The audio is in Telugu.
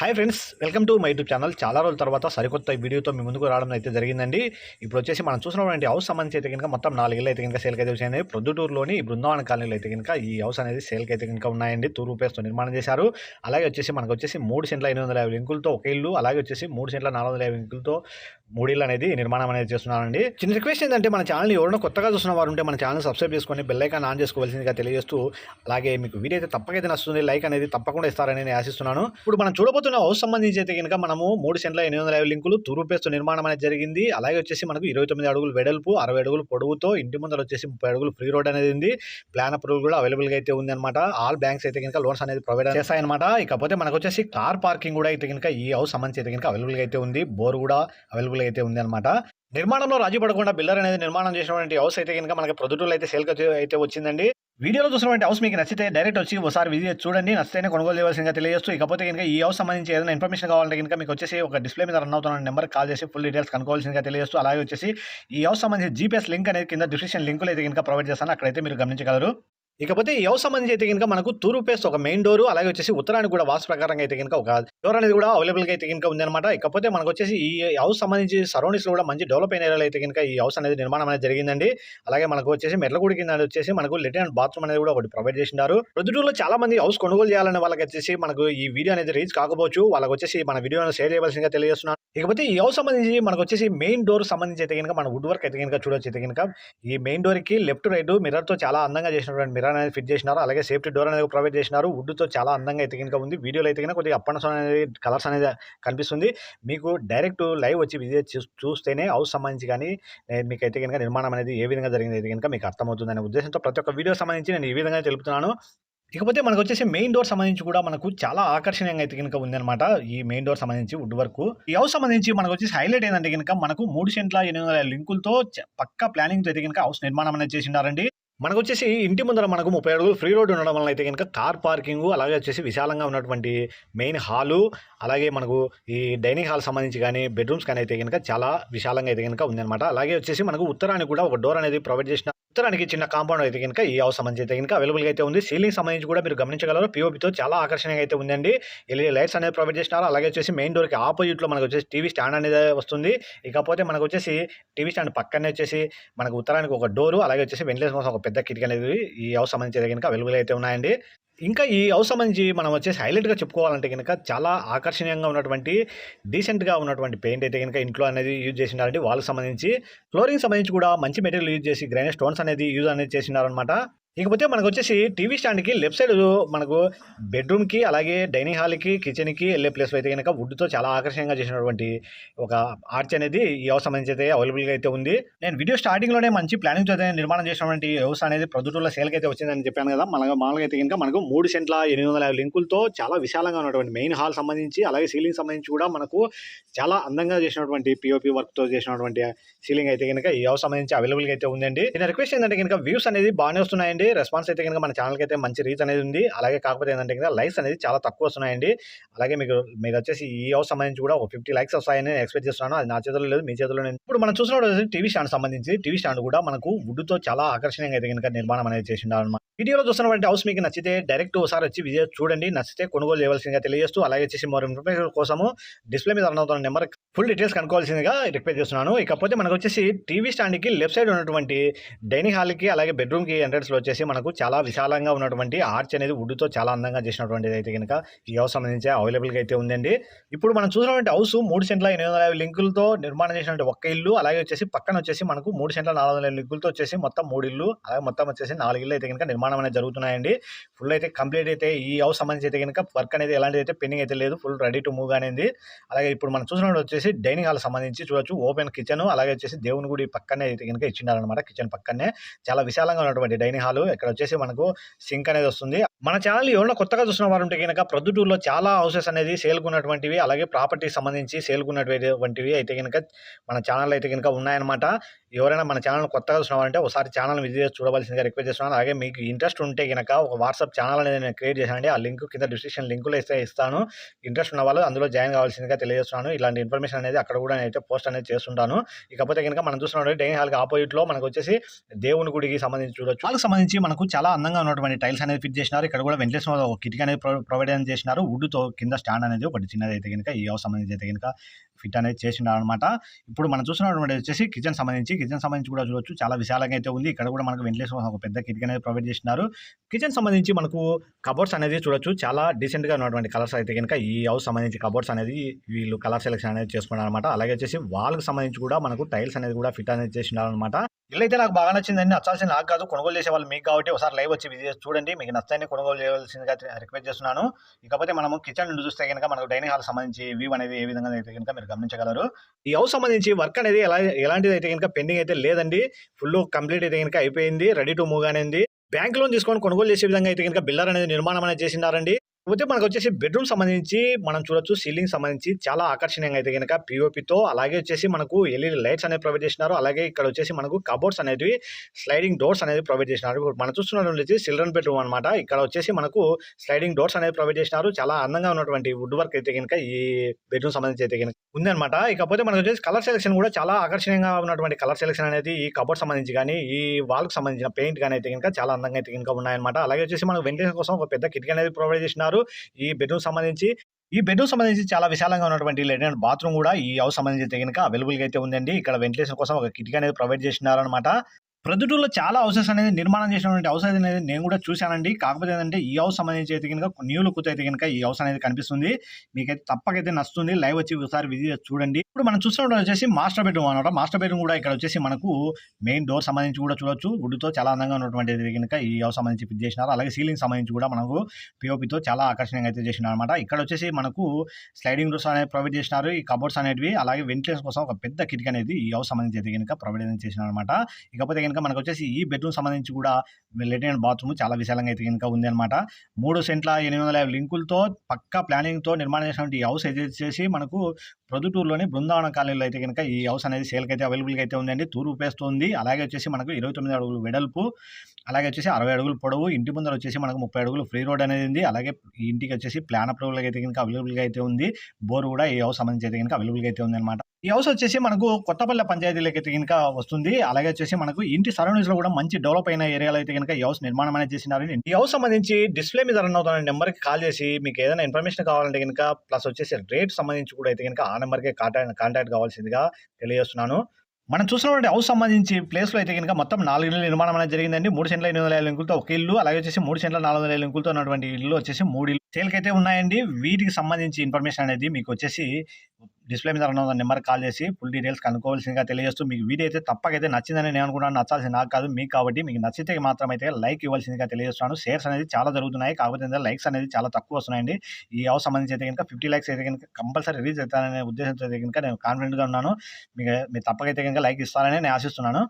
Hi friends welcome to my YouTube channel. చాలా రోజుల తర్వాత సరికొత్త వీడియోతో మీ ముందుకు రావడం అయితే జరిగిందండి. ఇప్పుడు వచ్చేసి మనం చూసినటువంటి హౌస్ సంబంధించి అయితే కనుక మొత్తం నాలుగేళ్ళు అయితే కనుక సేల్కి అయితే వచ్చాయండి. ప్రొద్దుటూరులోని బృందావన కాలనీలో అయితే కనుక ఈ హౌస్ అనేది సేల్కి అయితే కనుక ఉన్నాయండి. టూ రూపీస్తో నిర్మాణం చేశారు. అలాగే వచ్చేసి మనకు వచ్చేసి మూడు సెంట్ల ఎనిమిది వందల యాభై లింకులతో ఒక ఇల్లు అలాగే వచ్చేసి మూడు సెంట్ల నాలుగు వందల యాభై లింకులతో మూడు అనేది నిర్మాణం అనేది చేస్తున్నానండి చిన్న రిక్వెస్ట్ ఏంటంటే మన ఛానల్ ఎవరైనా కొత్తగా చూసిన వారు ఉంటే మన ఛానల్ సబ్స్క్రైబ్ చేసుకొని బెల్ ఐకాన్ ఆన్ చేసుకోవాల్సిందిగా తెలియజేస్తూ అలాగే మీకు వీడియో అయితే తప్పకైతే నచ్చుతుంది లైక్ అనేది తప్పకుండా ఇస్తారని నేను ఆశిస్తున్నాను. ఇప్పుడు మనం చూడబోతున్న హౌస్ సంబంధించి అయితే కనుక మనము మూడు సెంట్ల ఎనిమిది వందల యాభై లింకులు తురుపేస్తు నిర్మాణం అనేది జరిగింది. అలాగే వచ్చేసి మనకు ఇరవై తొమ్మిది అడుగులు వెడల్పు అరవై అడుగులు పొడవుతో ఇంటి ముందర వచ్చేసి ముప్పై అడుగులు ఫ్రీ రోడ్ అనేది ఉంది. ప్లాన్ అప్రూవల్ కూడా అవైలబుల్గా అయితే ఉంది అనమాట ఆల్ బ్యాంక్స్ అయితే కనుక లోన్స్ అనేది ప్రొవైడ్ చేస్తాయన్నమాట ఇకపోతే మనకు వచ్చేసి కార్ పార్కింగ్ కూడా అయితే కనుక ఈ హౌస్ సంబంధించి అయితే కనుక అవైలబుల్గా అయితే ఉంది. బోర్ కూడా అవైలబుల్గా అయితే ఉంది అనమాట నిర్మాణంలో రాజీ పడకుండా బిల్డర్ అనేది నిర్మాణం చేసినటువంటి హౌస్ అయితే కనుక మనకి ప్రొద్దుటూరు అయితే సేల్ అయితే వచ్చిందండి. వీడియోలో చూసినటువంటి హౌస్ మీకు నచ్చితే డైరెక్ట్ వచ్చి ఒకసారి విజిట్ చూడండి. నచ్చితేనే కొనుగోలు చేయవలసిందిగా తెలియజేస్తూ ఇకపోతే కనుక ఈ హౌస్ సంబంధించి ఏదైనా ఇన్ఫర్మేషన్ కావాలంటే కనుక మీకు వచ్చేసి ఒక డిస్ప్లే మీద రన్ అవుతున్న నెంబర్ కాల్ చేసి ఫుల్ డీటెయిల్స్ కనుకోవాల్సిందిగా తెలియజేస్తూ అలాగే వచ్చేసి ఈ హౌస్ సంబంధించి జీపీఎస్ లింక్ అనేది కింద డిస్క్రిప్షన్ లింకులు అయితే కనుక ప్రొవైడ్ చేస్తాను. అక్కడైతే మీరు గమనించగలరు. ఇకపోతే ఈ హౌస్ సంబంధించి అయితే కనుక మనకు తూరు పేస్ట్ ఒక మెయిన్ డోర్ అలాగే వచ్చేసి ఉత్తరానికి కూడా వాస్తు ప్రకారంగా అయితే కనుక ఒక డోర్ అనేది కూడా అవైలబుల్గా అయితే కనుక ఉందన్నమాట. ఇకపోతే మనకు వచ్చేసి ఈ హౌస్ సంబంధించి సరౌండింగ్స్ కూడా మంచి డెవలప్ అయిన ఏరియాలో అయితే కనుక ఈ హౌస్ అనేది నిర్మాణం అనేది జరిగిందండి. అలాగే మనకు వచ్చేసి మెట్లగూడి కింద వచ్చేసి మనకు లెటిన్ అండ్ బాత్రూమ్ అనేది కూడా ఒకటి ప్రొవైడ్ చేసినారు ప్రొద్దుటూరులో చాలా మంది హౌస్ కొనుగోలు చేయాలనే వాళ్ళకి వచ్చేసి మనకు ఈ వీడియో అనేది రీచ్ కాకపోవచ్చు. వాళ్ళకి వచ్చేసి మన వీడియోను షేర్ చేయవలసిందిగా తెలియజేస్తున్నాను. ఇకపోతే ఈ హౌస్ సంబంధించి మనకు వచ్చేసి మెయిన్ డోర్ సంబంధించి అయితే కనుక మన వుడ్ వర్క్ అయితే కనుక చూడొచ్చు అయితే కనుక ఈ మెయిన్ డోర్కి లెఫ్ట్ రైట్ మిర్రర్తో చాలా అందంగా చేసినటువంటి మిర్రర్ అనేది ఫిట్ చేసినారు. అలాగే సేఫ్టీ డోర్ అనేది ప్రొవైడ్ చేసినారు. వుడ్తో చాలా అందంగా అయితే కనుక ఉంది. వీడియోలో అయితే కనుక కొద్దిగా అప్పనసం అనేది కలర్స్ అనేది కనిపిస్తుంది. మీకు డైరెక్ట్ లైవ్ వచ్చి విజిట్ చూ- చూస్తేనే హౌస్ సంబంధించి కానీ మీకు అయితే కనుక నిర్మాణం అనేది ఏ విధంగా జరిగింది అయితే కనుక మీకు అర్థమవుతుంది అనే ఉద్దేశంతో ప్రతి ఒక్క వీడియో సంబంధించి నేను ఈ విధంగా తెలుపుతున్నాను. ఇకపోతే మనకు వచ్చేసి మెయిన్ డోర్ సంబంధించి కూడా మనకు చాలా ఆకర్షణీయంగా అయితే కనుక ఉందన్నమాట ఈ మెయిన్ డోర్ సంబంధించి వుడ్ వర్క్. ఈ హౌస్ సంబంధించి మనకు వచ్చేసి హైలైట్ ఏంటంటే కనుక మనకు మూడు సెంట్ల ఎనిమిది వందల లింకులతో పక్క పక్కా ప్లానింగ్ అయితే కనుక హౌస్ నిర్మాణం అనేది చేసినారండి మనకు వచ్చేసి ఇంటి ముందర మనకు ముప్పై అడుగులు ఫ్రీ రోడ్ ఉండడం వల్ల అయితే కనుక కార్ పార్కింగ్ అలాగే వచ్చేసి విశాలంగా ఉన్నటువంటి మెయిన్ హాలు అలాగే మనకు ఈ డైనింగ్ హాల్ సంబంధించి కానీ బెడ్రూమ్స్ కానీ అయితే కనుక చాలా విశాలంగా అయితే కనుక ఉందన్నమాట. అలాగే వచ్చేసి మనకు ఉత్తరానికి కూడా ఒక డోర్ అనేది ప్రొవైడ్ చేసిన ఉత్తరానికి చిన్న కాంపౌండ్ అయితే కనుక ఈ హౌస్ సంబంధించి అయితే కనుక అవైలబుల్గా అయితే ఉంది. సీలింగ్ సంబంధించి కూడా మీరు గమనించగలరు. పీఓపీతో చాలా ఆకర్షణీయంగా అయితే ఉందండి. ఎల్ఈడి లైట్స్ అనేది ప్రొవైడ్ చేసినారు. అలాగే వచ్చేసి మెయిన్ డోర్కి ఆపోజిట్లో మనకు వచ్చేసి టీవీ స్టాండ్ అనేది వస్తుంది. ఇకపోతే మనకు వచ్చేసి టీవీ స్టాండ్ పక్కనే వచ్చేసి మనకు ఉత్తరానికి ఒక డోరు అలాగే వచ్చేసి వెంటిలేషన్ కోసం ఒక పెద్ద కిటికీ అనేది ఈ హౌస్ సంబంధించి అయితే కనుక అవైలబుల్ అయితే ఉన్నాయండి. ఇంకా ఈ హౌస్ సంబంధించి మనం వచ్చేసి హైలైట్గా చెప్పుకోవాలంటే కనుక చాలా ఆకర్షణీయంగా ఉన్నటువంటి డీసెంట్గా ఉన్నటువంటి పెయింట్ అయితే కనుక ఇంట్లో అనేది యూజ్ చేసినారంటే వాళ్ళకి సంబంధించి ఫ్లోరింగ్ సంబంధించి కూడా మంచి మెటీరియల్ యూజ్ చేసి గ్రైనైట్ స్టోన్స్ అనేది యూజ్ అనేది చేసినారనమాట ఇకపోతే మనకు వచ్చేసి టీవీ స్టాండ్కి లెఫ్ట్ సైడ్ మనకు బెడ్రూమ్కి అలాగే డైనింగ్ హాల్కి కిచెన్కి వెళ్ళే ప్లేస్ అయితే కనుక వుడ్తో చాలా ఆకర్షణీయంగా చేసినటువంటి ఒక ఆర్చ్ అనేది ఈ హౌస్ సంబంధించి అయితే అవైలబుల్గా అయితే ఉంది. నేను వీడియో స్టార్టింగ్లోనే మంచి ప్లానింగ్ అయితే నిర్మాణం చేసినటువంటి హౌస్ అనేది ప్రొద్దుటూరులో సేల్కి అయితే వచ్చిందని చెప్పాను కదా మన మామూలుగా అయితే కనుక మనకు మూడు సెంట్ల ఎనిమిది వందల యాభై లింకులతో చాలా విశాలంగా ఉన్నటువంటి మెయిన్ హాల్ సంబంధించి అలాగే సీలింగ్ సంబంధించి కూడా మనకు చాలా అందంగా చేసినటువంటి పిఓపి వర్క్తో చేసినటువంటి సీలింగ్ అయితే కనుక ఈ హౌస్ సంబంధించి అవైలబుల్గా అయితే ఉందండి. నేను రిక్వెస్ట్ ఏంటంటే కనుక వ్యూస్ అనేది బాగానే వస్తున్నాయండి. రెస్పాన్స్ అయితే కనుక మన ఛానల్కి అయితే మంచి రీచ్ అనేది ఉంది. అలాగే కాకపోతే ఏంటంటే కనుక లైక్స్ అనేది చాలా తక్కువ వస్తున్నాయండి. అలాగే మీకు మీరు వచ్చేసి ఈ హౌస్ సంబంధించి కూడా ఒక ఫిఫ్టీ లైక్స్ వస్తాయని ఎక్స్పెక్ట్ చేస్తున్నాను. అది నా చేతిలో లేదు మీ చేతిలో ఇప్పుడు మనం చూసినప్పుడు టీవీ స్టాండ్ సంబంధించి టీవీ స్టాండ్ కూడా మనకు వుడ్తో చాలా ఆకర్షణీయంగా అయితే కనుక నిర్మాణం అనేది చేసిండారు వీడియోలో చూస్తున్నటువంటి హౌస్ మీకు నచ్చితే డైరెక్ట్ ఒకసారి వచ్చి విజిట్ చూడండి. నచ్చితే కొనుగోలు చేయవలసిందిగా తెలియజేస్తూ అలాగే వచ్చేసి మరో ఇన్ఫర్మేషన్ కోసము డిస్ప్లే మీద రన్ అవుతున్న నెంబర్ ఫుల్ డీటెయిల్స్ కనుక్కోవాల్సిందిగా రిక్వెస్ట్ చేస్తున్నాను. ఇకపోతే మనకు వచ్చేసి టీవీ స్టాండ్కి లెఫ్ట్ సైడ్ ఉన్నటువంటి డైనింగ్ హాల్కి అలాగే బెడ్రూమ్కి ఎంట్రెన్స్లో వచ్చేసి మనకు చాలా విశాలంగా ఉన్నటువంటి ఆర్చ్ అనేది వుడ్తో చాలా అందంగా చేసినటువంటిది అయితే కనుక ఈ హౌస్ సంబంధించి అవైలబుల్గా అయితే ఉందండి. ఇప్పుడు మనం చూసినటువంటి హౌస్ మూడు సెంట్ల ఎనిమిది వందల యాభై లింకులతో నిర్మాణం చేసినటువంటి ఒక్క ఇల్లు అలాగే వచ్చేసి పక్కన వచ్చేసి మనకు మూడు సెంట్ల నాలుగు వందల లింకులతో వచ్చేసి మొత్తం మూడు ఇల్లు అలాగే మొత్తం వచ్చేసి నాలుగు ఇల్లు అయితే కనుక నిర్మాణం అనేది జరుగుతున్నాయండి. ఫుల్ అయితే కంప్లీట్ అయితే ఈ హౌస్ సంబంధించి అయితే కనుక వర్క్ అనేది ఎలాంటిది అయితే పెండింగ్ అయితే లేదు. ఫుల్ రెడీ టు మూవ్ అనేది అలాగే ఇప్పుడు మనం చూసినప్పుడు వచ్చేసి డైనింగ్ హాల్ సంబంధించి చూడొచ్చు. ఓపెన్ కిచెన్ అలాగే వచ్చేసి దేవుని గుడి పక్కనే అయితే కనుక ఇచ్చినారనమాట కిచెన్ పక్కనే. చాలా విశాలంగా ఉన్నటువంటి డైనింగ్ హాల్. ఇక్కడ వచ్చేసి మనకు సింక్ అనేది వస్తుంది. మన ఛానల్ ఎవరైనా కొత్తగా చూసిన వారు ఉంటే కనుక ప్రొద్దుటూరులో చాలా హౌసెస్ అనేది సేల్కున్నటువంటివి అలాగే ప్రాపర్టీ సంబంధించి సేల్కున్నటువంటివి అయితే కనుక మన ఛానల్ అయితే కనుక ఉన్నాయన్నమాట. ఎవరైనా మన ఛానల్ కొత్తగా చూసిన వారంటే ఒకసారి ఛానల్ విజిట్ చూడవలసిందిగా రిక్వెస్ట్ చేస్తున్నాను. అలాగే మీకు ఈ ఇంట్రెస్ట్ ఉంటే గనక ఒక వాట్సాప్ ఛానల్ అనేది నేను క్రియేట్ చేశానండి. ఆ లింక్ కింద డిస్క్రిప్షన్ లింకులో ఇస్తే ఇస్తాను. ఇంట్రెస్ట్ ఉన్న వాళ్ళు అందులో జాయిన్ కావాల్సిందిగా తెలియజేస్తున్నాను. ఇలాంటి ఇన్ఫర్మేషన్ అనేది అక్కడ కూడా నేనైతే పోస్ట్ అనేది చేస్తుంటాను. ఇకపోతే కనుక మనం చూస్తున్నాం డైనింగ్ హాల్కి ఆపోజిట్లో మనకు వచ్చేసి దేవుని గుడికి సంబంధించి చూడొచ్చు. వాళ్ళకి సంబంధించి మనకు చాలా అందంగా ఉన్నటువంటి టైల్స్ అనేది ఫిట్ చేసినారు. ఇక్కడ కూడా వెంటిలేషన్ ఒక కిటికీ అనేది ప్రొవైడ్ అనేది చేసినారు. వుడ్తో కింద స్టాండ్ అనేది ఒకటి చిన్నది అయితే కనుక ఈ హౌస్ సంబంధించి అయితే కనుక ఫిట్ అనేది చేసినారు అనమాట ఇప్పుడు మనం చూస్తున్నటువంటి వచ్చేసి కిచెన్ సంబంధించి కిచెన్ సంబంధించి కూడా చూడొచ్చు. చాలా విశాలంగా అయితే ఉంది. ఇక్కడ కూడా మనకు వెంటిలేషన్ ఒక పెద్ద కిటికీ అనేది ప్రొవైడ్ చేసినారు కిచెన్ సంబంధించి మనకు కబోర్డ్స్ అనేది చూడొచ్చు. చాలా డీసెంట్గా ఉన్నటువంటి కలర్స్ అయితే కనుక ఈ హౌస్ సంబంధించి కబోర్డ్స్ అనేది వీళ్ళు కలర్ సెలెక్షన్ అనేది చేసుకున్నారు అనమాట అలాగే వచ్చేసి వాళ్ళకి సంబంధించి కూడా మనకు టైల్స్ అనేది కూడా ఫిట్ అనేది చేసినారు అనమాట ఇల్లు అయితే నాకు బాగా నచ్చిందండి. నచ్చాల్సింది నాకు కాదు. కొనుగోలు చేసే వాళ్ళు మీకు కాబట్టి ఒకసారి లైవ్ వచ్చి విజిట్ చూడండి. మీకు నచ్చాయని కొనుగోలు చేయవలసిందిగా రిక్వెస్ట్ చేస్తున్నాను. ఇకపోతే మనము కిచెన్ నుండి చూస్తే కనుక మనకు డైనింగ్ హాల్ సంబంధించి వ్యూ అనేది ఏ విధంగా అయితే కనుక మీరు గమనించగలరు. ఈ హౌస్ సంబంధించి వర్క్ అనేది ఎలా ఎలాంటిది అయితే కనుక పెండింగ్ అయితే లేదండి. ఫుల్ కంప్లీట్ అయితే కనుక అయిపోయింది. రెడీ టు మూవ్ అనేది బ్యాంక్ లోన్ తీసుకొని కొనుగోలు చేసే విధంగా అయితే కనుక బిల్లర్ అనేది నిర్మాణం అనేది చేసినారండి కాకపోతే మనకు వచ్చేసి బెడ్రూమ్ సంబంధించి మనం చూడొచ్చు సీలింగ్ సంబంధించి చాలా ఆకర్షణీయంగా అయితే కనుక పిఓపితో అలాగే వచ్చేసి మనకు ఎల్ఈడి లైట్స్ అనేవి ప్రొవైడ్ చేసినారు. అలాగే ఇక్కడ వచ్చేసి మనకు కబోర్డ్స్ అనేవి స్లైడింగ్ డోర్స్ అనేది ప్రొవైడ్ చేసినారు. ఇప్పుడు మనం చూస్తున్నటువంటి చిల్డ్రన్ బెడ్రూమ్ అనమాట ఇక్కడ వచ్చేసి మనకు స్లైడింగ్ డోర్స్ అనేది ప్రొవైడ్ చేసినారు. చాలా అందంగా ఉన్నటువంటి వుడ్ వర్క్ అయితే కనుక ఈ బెడ్రూమ్ సంబంధించి అయితే కనుక ఉందన్నమాట ఇకపోతే మనకు వచ్చేసి కలర్ సెలెక్షన్ కూడా చాలా ఆకర్షణీయంగా ఉన్నటువంటి కలర్ సెలెక్షన్ అనేది ఈ కబోర్డ్ సంబంధించి కానీ ఈ వాల్కి సంబంధించిన పెయింట్ కానీ అయితే కనుక చాలా అందంగా అయితే కనుక ఉన్నాయన్నమాట. అలాగే వచ్చేసి మనకు వెంటిలేషన్ కోసం ఒక పెద్ద కిటికీ అనేది ప్రొవైడ్ చేసినారు. ఈ బెడ్రూమ్ సంబంధించి ఈ బెడ్రూమ్ సంబంధించి చాలా విశాలంగా ఉన్నటువంటి లెటెంట్ బాత్రూమ్ కూడా ఈ హౌస్ సంబంధించి తగినక అవైలబుల్గా అవైలబుల్ అయితే ఉందండి. ఇక్కడ వెంటిలేషన్ కోసం ఒక కిటికీ అనేది ప్రొవైడ్ చేసినారనమాట ప్రొద్దుటూరులో చాలా హౌసెస్ అనేది నిర్మాణం చేసినటువంటి హౌస్ అనేది నేను కూడా చూశానండి. కాకపోతే ఏంటంటే ఈ హౌస్ సంబంధించి అయితే కనుక న్యూ లుక్ అయితే కనుక ఈ హౌస్ అనేది కనిపిస్తుంది. మీకైతే తప్పకైతే నచ్చుతుంది. లైవ్ వచ్చి ఒకసారి విజిట్ చూడండి. ఇప్పుడు మనం చూస్తున్నట్టు వచ్చేసి మాస్టర్ బెడ్రూమ్ అనమాట మాస్టర్ బెడ్రూమ్ కూడా ఇక్కడ వచ్చేసి మనకు మెయిన్ డోర్ సంబంధించి కూడా చూడొచ్చు. వుడ్తో చాలా అందంగా ఉన్నటువంటి కనుక ఈ హౌస్ సంబంధించి ఫిట్ చేసినారు. అలాగే సీలింగ్ సంబంధించి కూడా మనకు పిఓపితో చాలా ఆకర్షణీయంగా అయితే చేసినారు అనమాట ఇక్కడ వచ్చేసి మనకు స్లైడింగ్ డోర్స్ అనేది ప్రొవైడ్ చేసినారు. ఈ కబోర్డ్స్ అనేవి అలాగే వెంటిలేషన్ కోసం ఒక పెద్ద కిటికీ అనేది ఈ హౌస్ సంబంధించి అయితే కనుక ప్రొవైడ్ చేసినారు అనమాట ఇకపోతే కనుక మనకు వచ్చేసి ఈ బెడ్రూమ్ సంబంధించి కూడా లెటిన్ బాత్రూమ్ చాలా విశాలంగా అయితే కనుక ఉంది అనమాట మూడు సెంట్ల ఎనిమిది వందల యాభై లింకులతో పక్కా ప్లానింగ్తో నిర్మాణం చేసినటువంటి ఈ హౌస్ అయితే వచ్చేసి మనకు ప్రొద్దుటూరులోని బృందావన కాలనీలో అయితే కనుక ఈ హౌస్ అనేది సేల్కి అయితే అవైలబుల్గా అయితే ఉందండి. తూరు పేస్తుంది. అలాగే వచ్చేసి మనకు ఇరవై తొమ్మిది అడుగులు వెడల్పు. అలాగే వచ్చేసి అరవై అడుగులు పొడవు. ఇంటి ముందర వచ్చేసి మనకు ముప్పై అడుగులు ఫ్రీ రోడ్ అనేది ఉంది. అలాగే ఈ ఇంటికి వచ్చేసి ప్లాన్ అప్రూవల్ అయితే కనుక అవైలబుల్గా అయితే ఉంది. బోర్ కూడా ఈ హౌస్ సంబంధించి అయితే కనుక అవైలబుల్గా అయితే ఉంది అనమాట ఈ హౌస్ వచ్చేసి మనకు కొత్తపల్లె పంచాయతీలోకి అయితే కనుక వస్తుంది. అలాగే వచ్చేసి మనకు ఇంటి సరౌండింగ్స్లో కూడా మంచి డెవలప్ అయిన ఏరియాలో అయితే కనుక ఈ హౌస్ నిర్మాణం అనేది చేసినారు. ఈ హౌస్ సంబంధించి డిస్ప్లే మీద రన్ అవుతున్న నెంబర్కి కాల్ చేసి మీకు ఏదైనా ఇన్ఫర్మేషన్ కావాలంటే కనుక ప్లస్ వచ్చేసి రేట్ సంబంధించి కూడా అయితే కనుక ఆ నెంబర్కి కాంటాక్ట్ కాంటాక్ట్ కావాల్సిందిగా తెలియజేస్తున్నాను. మనం చూసినటువంటి హౌస్ సంబంధించి ప్లేస్లో అయితే కనుక మొత్తం నాలుగు ఇళ్ళు నిర్మాణం అనేది జరిగిందండి. మూడు సెంట్ల ఎనిమిది వందల ఇంకులతో ఒక ఇల్లు అలాగే వచ్చేసి మూడు సెంట్ల నాలుగు వందల ఇంకులతో ఉన్నటువంటి ఇల్లు వచ్చేసి మూడు ఇల్లు సేల్కి అయితే ఉన్నాయండి. వీటికి సంబంధించి ఇన్ఫర్మేషన్ అనేది మీకు వచ్చేసి డిస్ప్లే మీద ఉన్న నెంబర్ కాల్ చేసి ఫుల్ డీటెయిల్స్ కనుక్కోవాల్సిందిగా తెలియజేస్తూ మీకు వీడియో అయితే తప్పకైతే నచ్చిందని నేను అనుకున్నాను నచ్చాల్సింది నాకు కాదు మీకు కాబట్టి మీకు నచ్చితే మాత్రం అయితే లైక్ ఇవ్వాల్సిందిగా తెలియజేస్తున్నాను. షేర్స్ అనేది చాలా జరుగుతున్నాయి. కాకపోతే లైక్స్ అనేది చాలా తక్కువ వస్తున్నాయండి. ఈ హౌస్ సంబంధించి అయితే కనుక ఫిఫ్టీ లైక్స్ అయితే కనుక కంపల్సరీ రీచ్ అవుతాననే ఉద్దేశంతో అయితే కనుక నేను కాన్ఫిడెంట్గా ఉన్నాను. మీకు మీరు తప్పకైతే కనుక లైక్ ఇస్తారని నేను ఆశిస్తున్నాను.